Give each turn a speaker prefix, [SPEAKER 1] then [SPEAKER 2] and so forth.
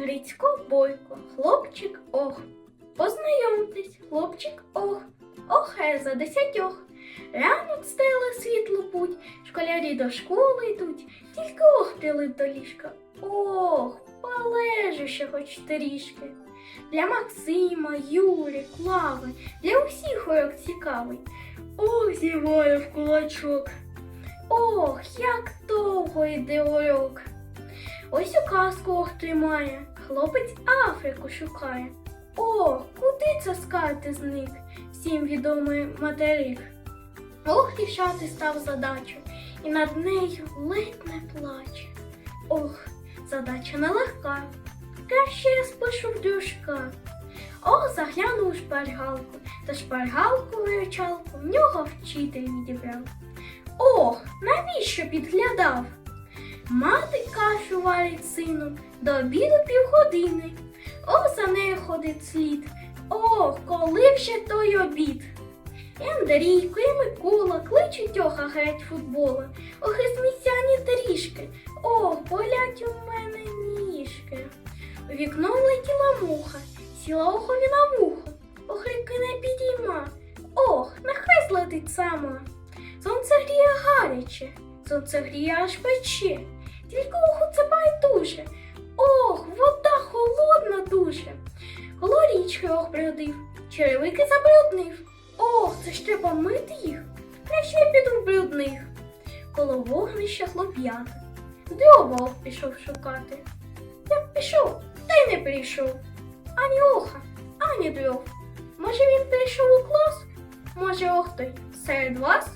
[SPEAKER 1] Грицько бойко, хлопчик ох. Познайомтесь, хлопчик ох, охе за десятьох. Ранок стеле світло путь, школярі до школи йдуть, тільки ох прилип до ліжка. Ох, полежу ще хоч трішки. Для Максима, Юрі, Клави, для усіх урок цікавий. Ох, зіває в кулачок. Ох, як довго йде урок. Ось у казку ох тримає, хлопець Африку шукає. Ох, куди це скати зник? Всім відомий материк. Ох, рішати став задачу, і над нею ледь не плаче. Ох, задача нелегка. Краще я спишу в дружка. Ох, заглянув у шпаргалку, та шпаргалку виручалку в нього вчитель відібрав. Ох, навіщо підглядав? Мати кашу варить сину до обіду півгодини. Ох, за нею ходить слід. Ох, коли б ще той обід. І Андрійко, і Микола кличуть оха греть футбола. Ох, і сміттяні доріжки. Ох, болять у мене ніжки. У вікно влетіла муха, сіла охові на вухо. Ох, ріки не підійма. Ох, нехай злетить сама. Сонце гріє гаряче, сонце гріє аж пече. Тільки уху це байдуже. Ох, вода холодна дуже. Коло річки ох бродив, черевики забруднив. Ох, це ж треба мити їх. Краще я піду в брудних. Коло вогнища хлоп'ята. Дрова ох пішов шукати. Як пішов, та й не прийшов. Ані оха, ані дров. Може він прийшов у клас? Може, ох той серед вас?